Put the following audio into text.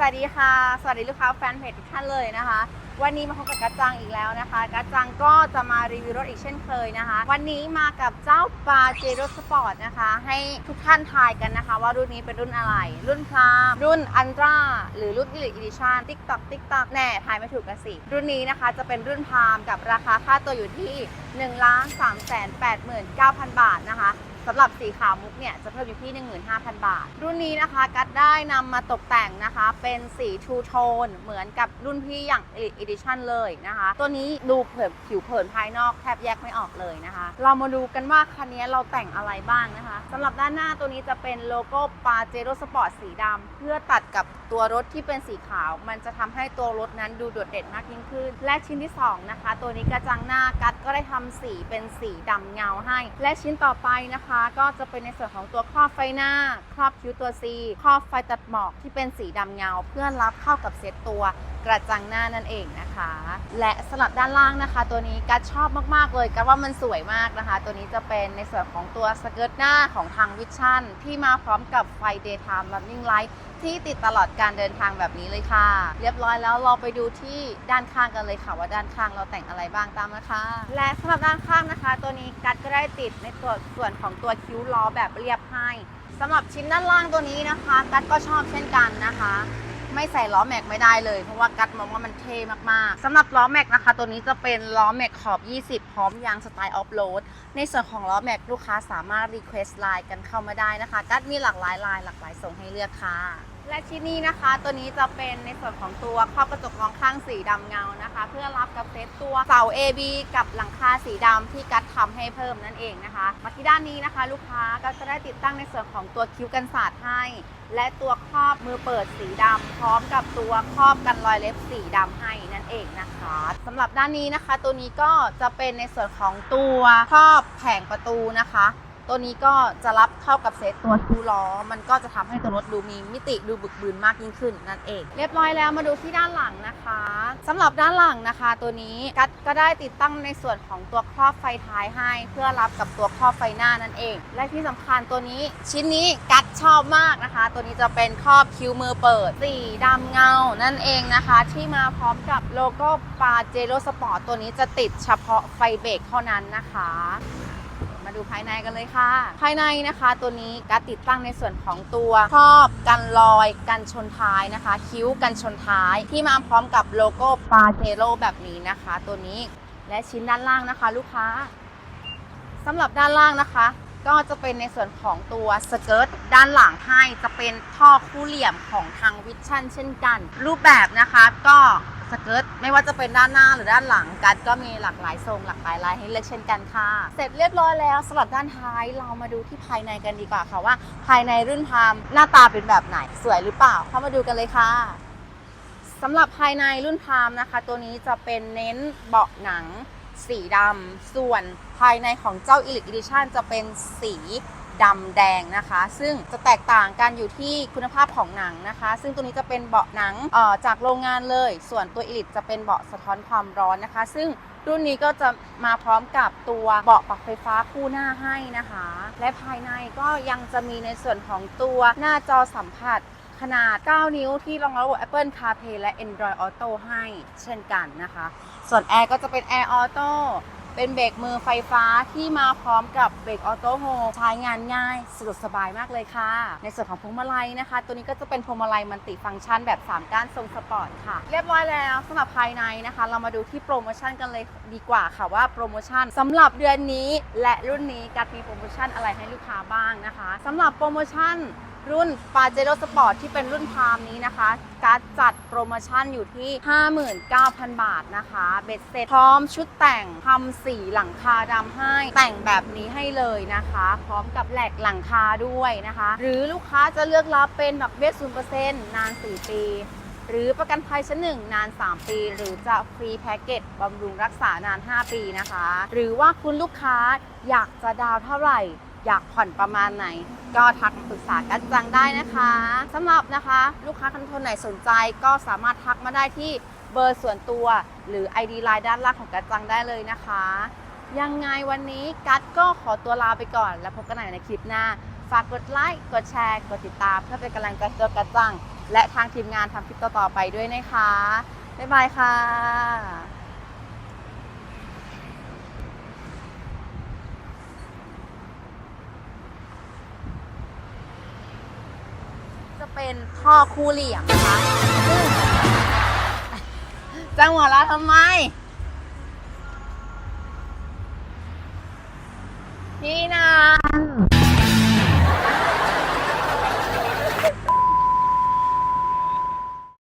สวัสดีค่ะ สวัสดีลูกค้าแฟนเพจทุกท่านเลยนะคะ วันนี้มาพบกับกัจจังอีกแล้วนะคะกัจจังก็จะมารีวิวรถอีกเช่นเคยนะคะ วันนี้มากับเจ้าปาเจโรสปอร์ตนะคะ ให้ทุกท่านทายกันนะคะ ว่ารุ่นนี้เป็นรุ่นอะไร รุ่นพรามรุ่นอันตราหรือรุ่น Elite Edition TikTok TikTok แน่ทายไม่ถูกกันสิรุ่นนี้นะคะจะเป็นรุ่นพรามกับราคาค่าตัวอยู่ที่1 3 8 9 0 0 0บาทนะคะ สำหรับสีขาวมุกเนี่ยจะเพิ่มอยู่ที่ 15,000 บาท รุ่นนี้นะคะกัดได้นำมาตกแต่งนะคะ เป็นสีทูโทนเหมือนกับรุ่นพี่อย่าง Elite Edition เลยนะคะ ตัวนี้ดูเผินผิวเผินภายนอกแทบแยกไม่ออกเลยนะคะ เรามาดูกันว่าคันนี้เราแต่งอะไรบ้างนะคะสำหรับด้านหน้าตัวนี้จะเป็นโลโก้ปาเจโรสปอร์ตสีดำเพื่อตัดกับตัวรถที่เป็นสีขาว มันจะทำให้ตัวรถนั้นดูโดดเด่นมากยิ่งขึ้น และชิ้นที่สองนะคะ ตัวนี้กระจังหน้ากัดก็ได้ทำสีเป็นสีดำเงาให้ และชิ้นต่อไปนะคะก็จะเป็นในส่วนของตัวครอบไฟหน้า ครอบคิ้วตัว C ครอบไฟตัดหมอกที่เป็นสีดำเงา เพื่อรับเข้ากับเซตตัวกระจังหน้านั่นเองนะคะ และสลับด้านล่างนะคะ ตัวนี้กัดชอบมากๆเลยกัดว่ามันสวยมากนะคะ ตัวนี้จะเป็นในส่วนของตัวสเกิร์ตหน้าของทางวิชั่นที่มาพร้อมกับไฟ daytime running light ที่ติดตลอดการเดินทางแบบนี้เลยค่ะ เรียบร้อยแล้วเราไปดูที่ด้านข้างกันเลยค่ะ ว่าด้านข้างเราแต่งอะไรบ้างตามมาค่ะและสำหรับด้านข้างนะคะ ตัวนี้กัดก็ได้ติดในตัวส่วนของตัวคิ้วล้อแบบเรียบให้สำหรับชิ้นด้านล่างตัวนี้นะคะ กัดก็ชอบเช่นกันนะคะ ไม่ใส่ล้อแม็กไม่ได้เลย เพราะว่ากัดมองว่ามันเท่มากๆสำหรับล้อแม็กนะคะ ตัวนี้จะเป็นล้อแม็กขอบ 20 พร้อมยางสไตล์ออฟโรดในส่วนของล้อแม็กลูกค้าสามารถรีเควสไลน์กันเข้ามาได้นะคะ กัดมีหลากหลายลายหลากหลายทรงให้เลือกค่ะ และชิ้นนี้นะคะตัวนี้จะเป็นในส่วนของตัวครอบกระจกมองข้างสีดำเงานะคะ เพื่อรับกับเซตตัวเสา AB กับหลังคาสีดำที่กัดทำให้เพิ่มนั่นเองนะคะมาที่ด้านนี้นะคะ ลูกค้าก็จะได้ติดตั้งในส่วนของตัวคิ้วกันสาดให้ และตัวครอบมือเปิดสีดำพร้อมกับตัวครอบกันรอยเล็บสีดำให้นั่นเองนะคะสำหรับด้านนี้นะคะ ตัวนี้ก็จะเป็นในส่วนของตัวครอบแผงประตูนะคะ ตัวนี้ก็จะรับเข้ากับเซตตัวทูล้อ มันก็จะทำให้ตัวรถดูมีมิติดูบึกบืนมากยิ่งขึ้นนั่นเอง เรียบร้อยแล้วมาดูที่ด้านหลังนะคะสำหรับด้านหลังนะคะ ตัวนี้กัดก็ได้ติดตั้งในส่วนของตัวครอบไฟท้ายให้ เพื่อรับกับตัวครอบไฟหน้านั่นเอง และที่สำคัญตัวนี้ชิ้นนี้กัดชอบมากนะคะ ตัวนี้จะเป็นครอบคิ้วมือเปิดสีดำเงา นั่นเองนะคะ ที่มาพร้อมกับโลโก้ปาเจโรสปอร์ตตัวนี้จะติดเฉพาะไฟเบรกเท่านั้นนะคะ ดูภายในกันเลยค่ะ ภายในนะคะตัวนี้การติดตั้งในส่วนของตัวครอบกันรอยกันชนท้ายนะคะ คิ้วกันชนท้ายที่มาพร้อมกับโลโก้ปาเจโร่แบบนี้นะคะ ตัวนี้และชิ้นด้านล่างนะคะ ลูกค้าสำหรับด้านล่างนะคะ ก็จะเป็นในส่วนของตัวสเกิร์ตด้านหลังให้จะเป็นท่อคู่เหลี่ยมของทางวิชั่นเช่นกัน รูปแบบนะคะก็ สเกิร์ตไม่ว่าจะเป็นด้านหน้าหรือด้านหลังกัดก็มีหลากหลายทรงหลากหลายลายให้เลือกเช่นกันค่ะ เสร็จเรียบร้อยแล้วสำหรับด้านท้ายเรามาดูที่ภายในกันดีกว่าค่ะว่า ภายในรุ่นพามหน้าตาเป็นแบบไหนสวยหรือเปล่าเข้ามาดูกันเลยค่ะสำหรับภายในรุ่นพามนะคะ ตัวนี้จะเป็นเน้นเบาะหนัง สีดำส่วนภายในของเจ้า Elite Edition จะเป็นสี ดำแดงนะคะ ซึ่งจะแตกต่างกันอยู่ที่คุณภาพของหนังนะคะ ซึ่งตัวนี้จะเป็นเบาะหนังเอ่อจากโรงงานเลย ส่วนตัว Elite จะเป็นเบาะสะท้อนความร้อนนะคะ ซึ่งรุ่นนี้ก็จะมาพร้อมกับตัวเบาะปรับไฟฟ้าคู่หน้าให้นะคะ และภายในก็ยังจะมีในส่วนของตัวหน้าจอสัมผัสขนาด 9 นิ้วที่รองรับระบบ Apple CarPlay และ Android Auto ให้เช่นกันนะคะ ส่วนแอร์ก็จะเป็น Air Auto เป็นเบรกมือไฟฟ้าที่มาพร้อมกับเบรกออโต้โฮใช้งานง่ายสะดวกสบายมากเลยค่ะ ในส่วนของพวงมาลัยนะคะ ตัวนี้ก็จะเป็นพวงมาลัยมันติฟังก์ชันแบบ 3 ก้านทรงสปอร์ตค่ะ เรียบร้อยแล้วสำหรับภายในนะคะ เรามาดูที่โปรโมชั่นกันเลยดีกว่าค่ะว่าโปรโมชั่นสำหรับเดือนนี้และรุ่นนี้กัดมีโปรโมชั่นอะไรให้ลูกค้าบ้างนะคะสำหรับโปรโมชั่นรุ่นปาเจโร่สปอร์ตที่เป็นรุ่นพามนี้นะคะ การจัดโปรโมชั่นอยู่ที่ 59,000 บาทนะคะ เบ็ดเสร็จพร้อมชุดแต่งทำสีหลังคาดำให้ แต่งแบบนี้ให้เลยนะคะ พร้อมกับแหลกหลังคาด้วยนะคะ หรือลูกค้าจะเลือกรับเป็นดอกเบี้ย0%นาน 4 ปี หรือประกันภัยชั้นหนึ่งนาน 3 ปี หรือจะฟรีแพ็กเกจบำรุงรักษานาน 5 ปีนะคะ หรือว่าคุณลูกค้าอยากจะดาวเท่าไหร่ อยากผ่อนประมาณไหน ก็ทักปรึกษากันจังได้นะคะสำหรับนะคะลูกค้าคันคนไหนสนใจก็สามารถทักมาได้ที่เบอร์ส่วนตัว หรือ ID ไลน์ด้านล่างของกัดจังได้เลยนะคะ ยังไงวันนี้กัดก็ขอตัวลาไปก่อน แล้วพบกันใหม่ในคลิปหน้า ฝากกดไลค์กดแชร์กดติดตาม เพื่อเป็นกำลังใจตัวกัดจัง และทางทีมงานทำคลิปต่อๆไปด้วยนะคะบ๊ายบายค่ะ เป็นพ่อคู่เหลี่ยมนะคะซึ่งจังหวะละทำไม พี่นา